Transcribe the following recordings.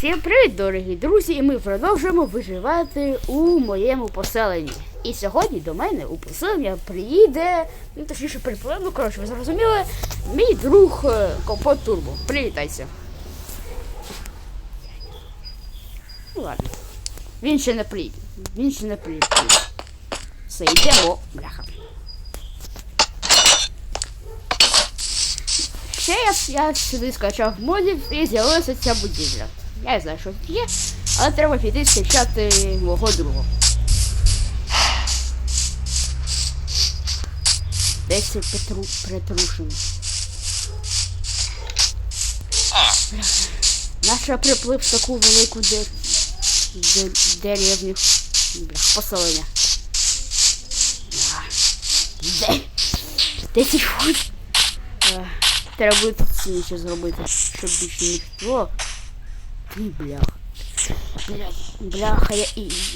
Всім привіт, дорогі друзі! І ми продовжуємо виживати у моєму поселенні. І сьогодні до мене у поселення приїде, ну точніше припливе, ну коротше, ви зрозуміли, мій друг е, Компот Турбо. Привітайся. Ну ладно. Він ще не приїде. Він ще не приїде. Все, йдемо. Бляха. Ще я, я сюди скачав модів і з'явилася ця будівля. Я не знаю, що тут є, але треба піти скачати мого друга. Десь це Петру Петрушин. Наша приплив в таку велику де... Де... деревню. Поселення. Де? Де ці хуй? Е, Треба буде тут сніше зробити, щоб більше ніхто. Блях. Бля, бляха, я,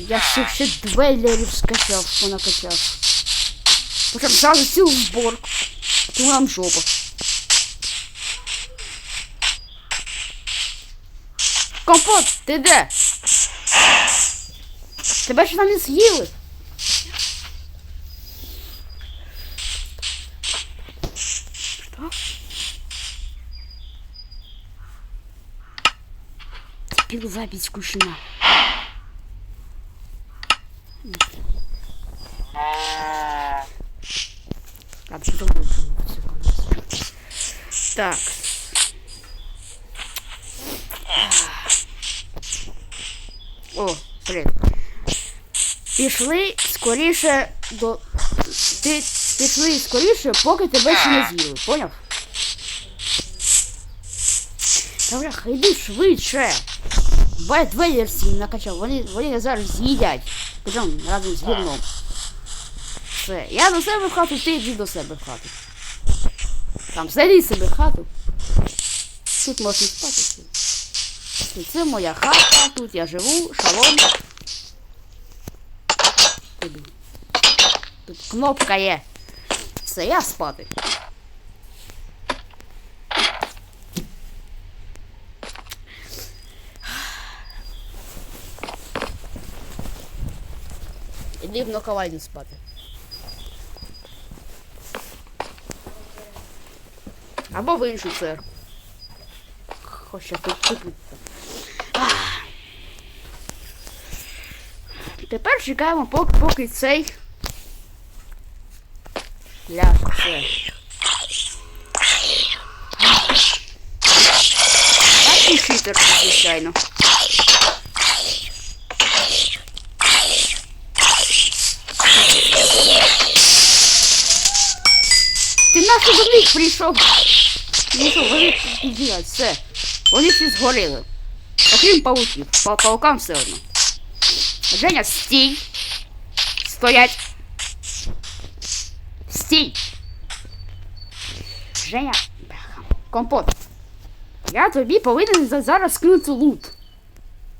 я ще, ще двелерів скачав, понакачав. Потім зразу в зборку. Тому нам жопа. Компот, ти де? Тебе что там не з'їли? Що? Теперь запись скучна. Так, что? Так. О, привіт. Пішли скоріше до. Ти пішли скоріше, поки тебе ще не з'їли, поняв? Бляха, йди швидше. Дві версії накачав, вони, вони зараз з'їдять. Причому разом з гівном. Все, я до себе в хату, ти йди до себе в хату. Там зайди собі в хату. Тут можна спати. Це моя хата, тут я живу, шалом. Тут кнопка є. Все, я спати. В наковальню спати. Або в іншу церкву. Хоча тут купити. Тепер чекаємо, поки, поки цей. Ляж, все. Так і хитер, звичайно. Прийшов? Ну вони підбігають, все. Вони всі згоріли. Окрім пауків. Па паукам все одно. Женя, стій. Стоять. Стій. Женя. Компот. Я тобі повинен зараз скинути лут.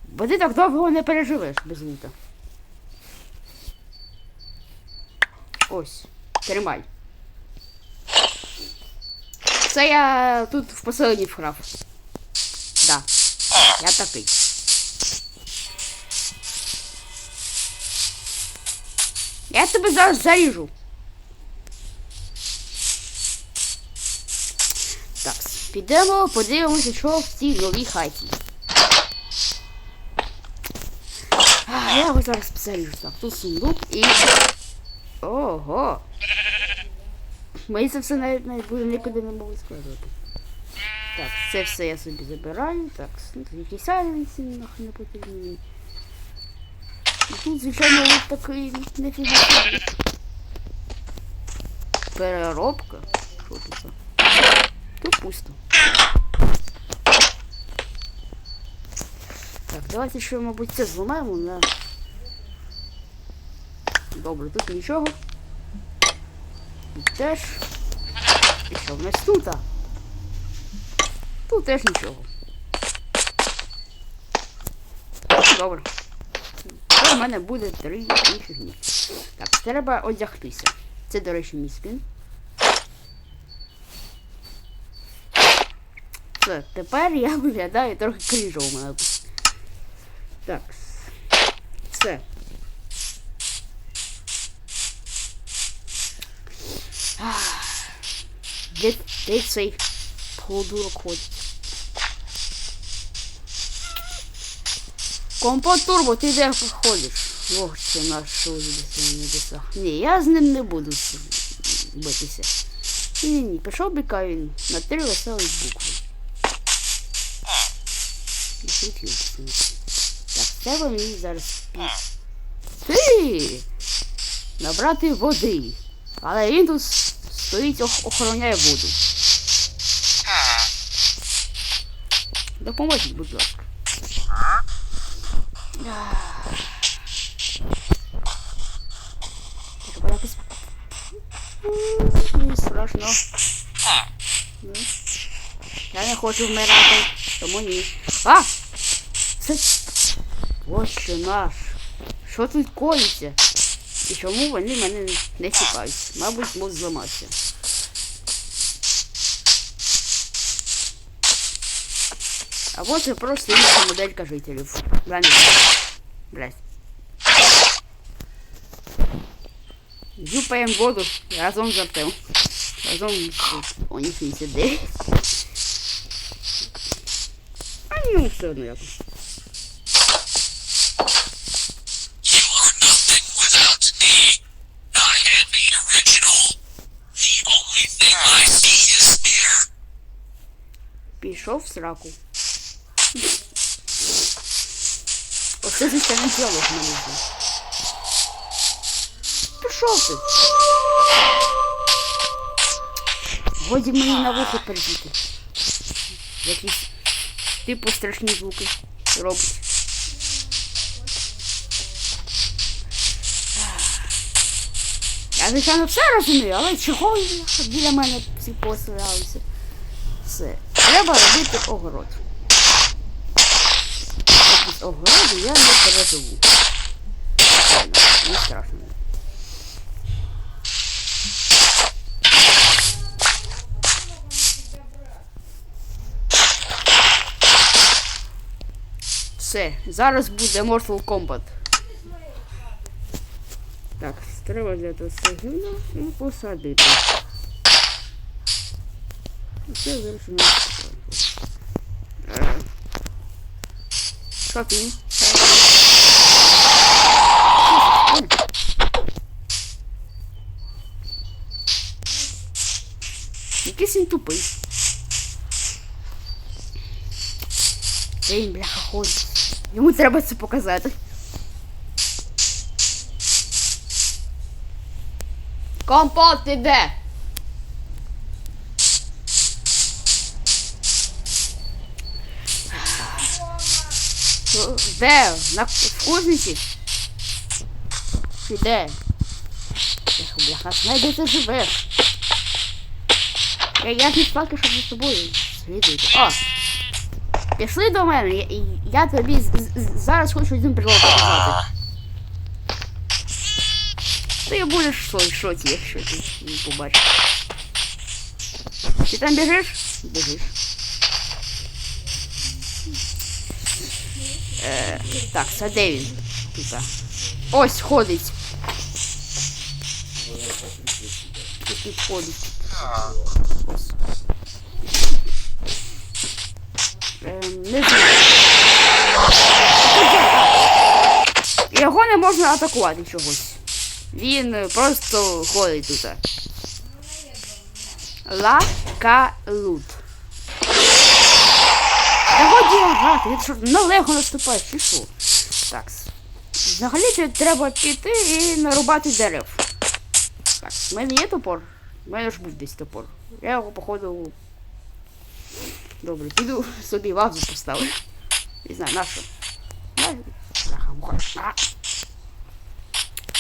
Бо ти так довго не переживеш без лута. Ось. Тримай. Це я тут в поселенні вкрав. Да. Я такий. Я тебе зараз заріжу. Так, підемо, подивимося, що в цій новій хаті. А, я його зараз заріжу. Так, тут сундук і. Ого! Мені це все навіть, навіть нікуди не можу складати. Так, це все я собі забираю. Так, якісь сайленці нахуй не потрібні. Тут, звичайно, ось такий нефіга. Переробка. Що тут? це? Тут пусто. Так, давайте ще, мабуть, це зламаємо на. Добре, тут нічого. Теж. І що в нас тут? Тут теж нічого. Добре. Це в мене буде три інших дні. Так, треба одягтися. Це, до речі, мій спін. Все, тепер я виглядаю трохи крінжово. мене Так. Все. Де, де цей полудурок ходить? Компот Турбо, ти де ходиш? Ох, це наш улиця на. Ні, я з ним не буду битися. Ні, ні, ні, пішов біка він на три веселі букви. І. Так, це мені зараз пі- Ти! Набрати води. Але він тут стоїть, ох- охороняє воду. Допоможіть, будь ласка. Треба страшно. Я не хочу вмирати, тому ні. А! Це. Боже наш. Що тут коїться? І чому вони мене не чекають? Мабуть, мозг зламався. А вот це просто інша моделька жителів. Блядь. Блядь. Юпаємо воду разом з Артем. Разом з О, ні, 79. А ну все одно якось. Пішов в сраку. Оце звичайно діалог на мене. Пішов ти. Годі мені на вухо перейти. Якісь типу страшні звуки робить. Я, звичайно, все розумію, але чого біля мене всі посилалися? Все. Треба робити огород. Без огороду я не переживу. Не страшно. Все, зараз буде Mortal Kombat. Так, треба взяти все гівно і посадити. Все вирішено. Що ти? Якийсь він тупий. Де бляха, ходить? Йому треба це показати. Компот ти де? На кузниці? Чи де? Бляха, бляха, знай, де ти живеш. Я, я ж не спалки, щоб за тобою слідувати. О! Пішли до мене, я, я тобі з- з- зараз хочу один прилог показати. Ти будеш в шоці, якщо ти не побачиш. Ти там біжиш? Біжиш. Е, так, це де він? Тут. Ось ходить. Тут ходить. Ось. Ем, не знаю. Його не можна атакувати чогось. Він е, просто ходить тут. Ла-ка-лут. Та грати, ти що на лего наступаєш, чи що? Так. Взагалі треба піти і нарубати дерев. Так, в мене є топор. У мене ж був десь топор. Я його, походу. Добре, піду собі вазу поставлю. Не знаю, на що. На- Бляха, муха. А.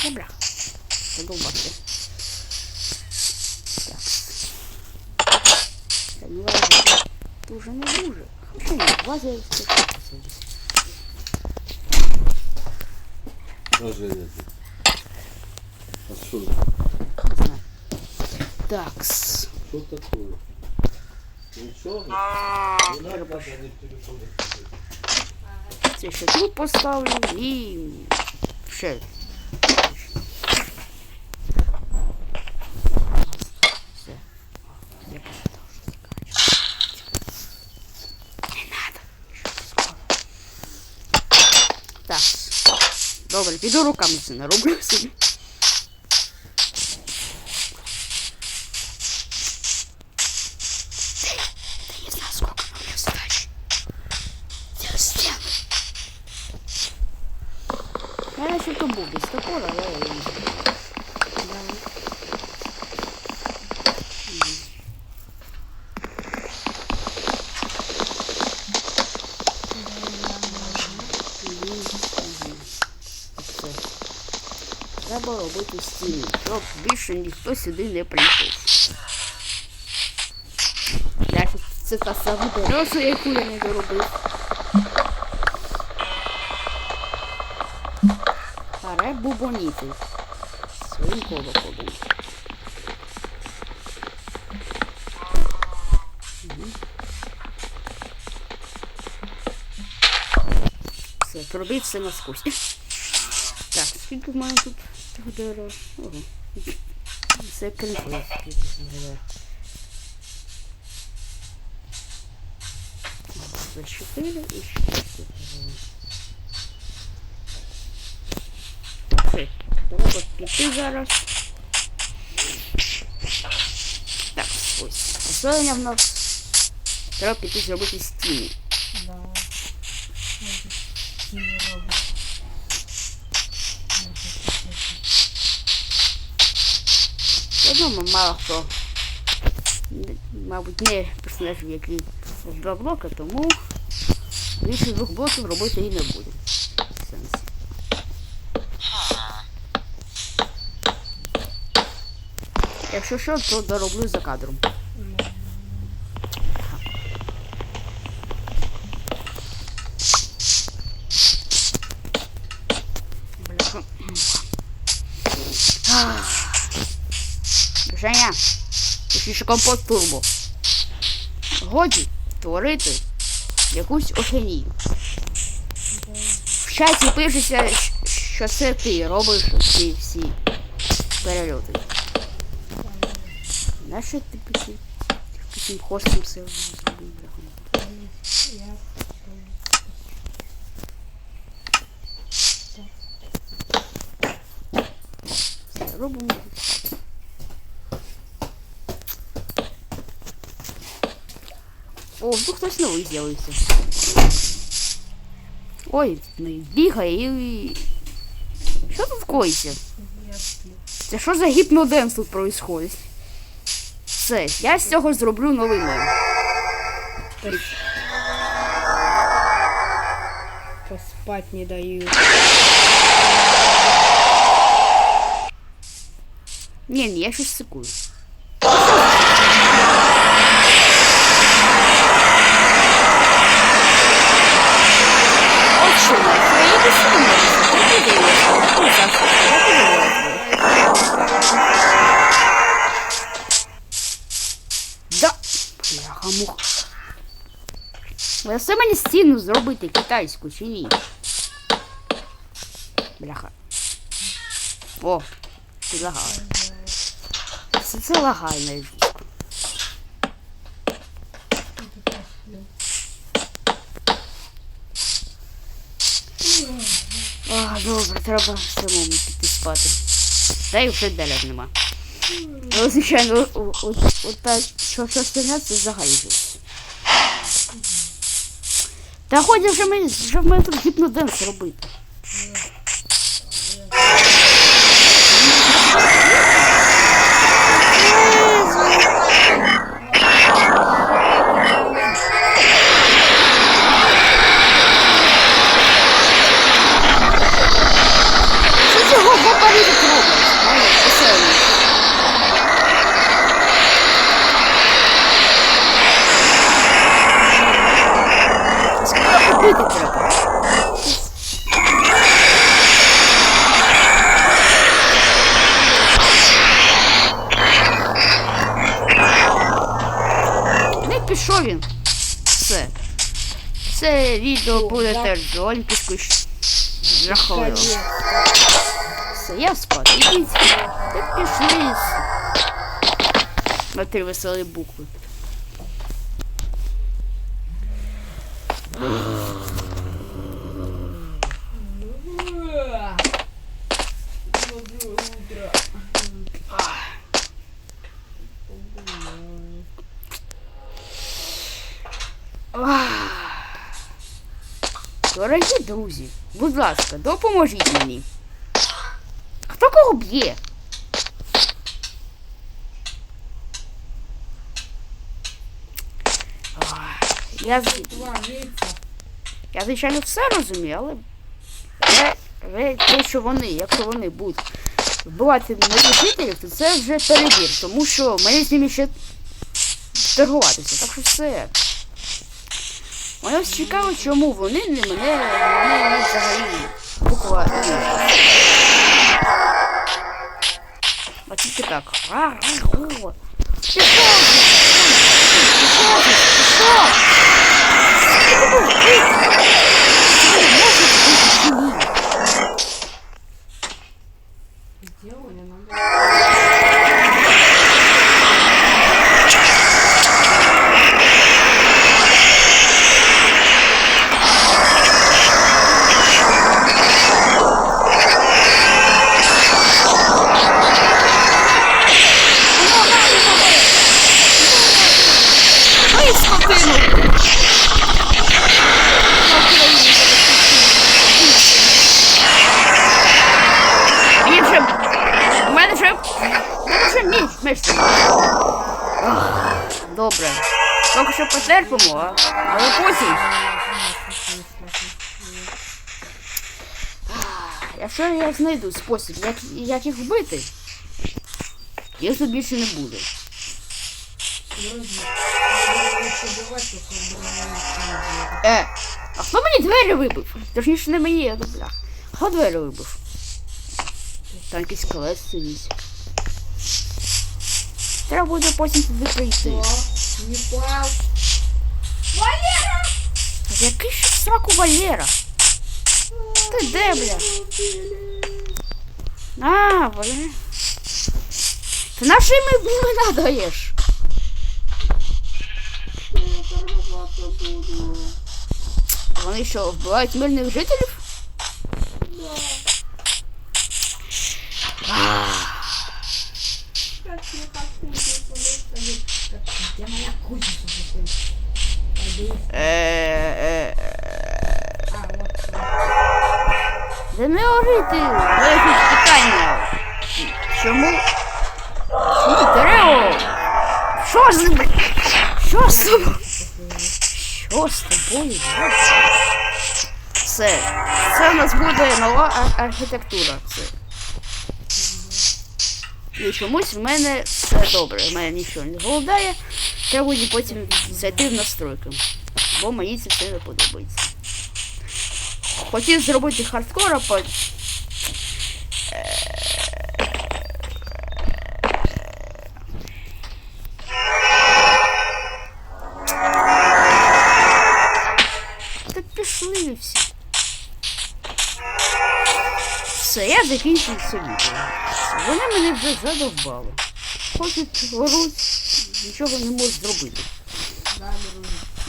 Та бляха. Так. Дуже не дуже. Хоча ні, ваза я все посадю. Даже это. А что? Не знаю. Такс. Что такое? Ничего. Не надо, надо не переходить. Це ще тут поставлю і ще. Все. Я посчитав, що заканчиваю. Не надо. Скоро. Так. Добре, піду руками це нароблю собі. Я не знаю, сколько у меня задач. Я сделаю. Я наче був без топора, але я не знаю. Давай. Все. Треба робити стіни, щоб більше ніхто сюди не прийшов. Це та сама береза, яку я не доробив. Харе бубоніти. Своїм колоколом. Все, пробив все насквозь. Так, скільки в мене тут кріпи, скільки цих дерев. Це і ще треба піти зараз. Так, ось. Освоєння в нас. Треба піти зробити стіни. Да. Одному мало хто. Мабуть, не персонажів, які з два блоки, тому більше двох блоків робити і не буде. Якщо що, то дороблю за кадром. Бляха. Ах. Женя, точніше компот турбо. Годі творити якусь охенію. В чаті пишеться, що це ти робиш ці всі перельоти. Нащо ти таким, таким хостом все зробив? робимо. О, тут хтось новий з'явився. Ой, ну і бігає і. Що тут коїться? Це що за гіпноденс тут происходить? Все, я з цього зроблю новий мем. Поспать не даю. Ні, ні, я щось сикую. Все мені стіну зробити китайську чи ні? Бляха. О, підлагала. Все це лагає навіть. А, добре, треба самому піти спати. Та й вже дерева нема. Ну, звичайно, от, от та, що остальне, це взагалі. Та ході вже ми, вже мене тут гіпноденс робити. Відео будете кишкуш. Жахливо. Все, я спати. Ідіть. Пішли. На три веселі букви. Дорогі друзі, будь ласка, допоможіть мені. Хто кого б'є? Я, я звичайно все розумію, але- але те, що вони, якщо вони будуть вбивати моїх жителів, то це вже перебір, тому що мені з ними ще торгуватися. Так що все. Мене ось цікаво, чому вони не мене, мене взагалі буква. А тільки так. А, а, о. Пішов! Пішов! Пішов! Потерпимо, але потім... Якщо я знайду спосіб, як, як їх вбити, їх тут більше не буде. Е, а хто мені двері вибив? Точніше не мені, то бля. Хто двері вибив? Там якийсь скелет сидить. Треба буде потім туди прийти. Не пал. А який ще сраку Валера? Ти де, бля? А, Валера. Ти наші імена імена даєш? Вони що, вбивають мирних жителів? Нас нова ар- архітектура. Це. І чомусь в мене все добре. В мене нічого не голодає. Треба буде потім зайти в настройки. Бо мені це все не подобається. Хотів зробити хардкор, а Все, я відео. Вони мене вже задовбали. Хочуть оруть, нічого не можуть зробити.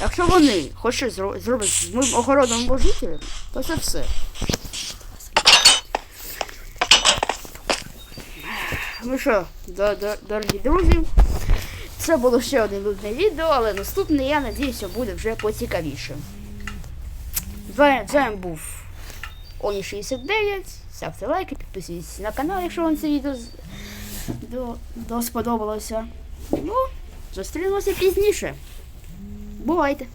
Якщо вони хочуть зро- зробити з моїм огородом або то це все. Ну що, до- до- дорогі друзі, це було ще одне нудне відео, але наступне, я надіюся, буде вже поцікавіше. З вами був Оні69. Ставте лайки, підписуйтесь на канал, якщо вам це відео до, до сподобалося. Ну, зустрінемося пізніше. Бувайте!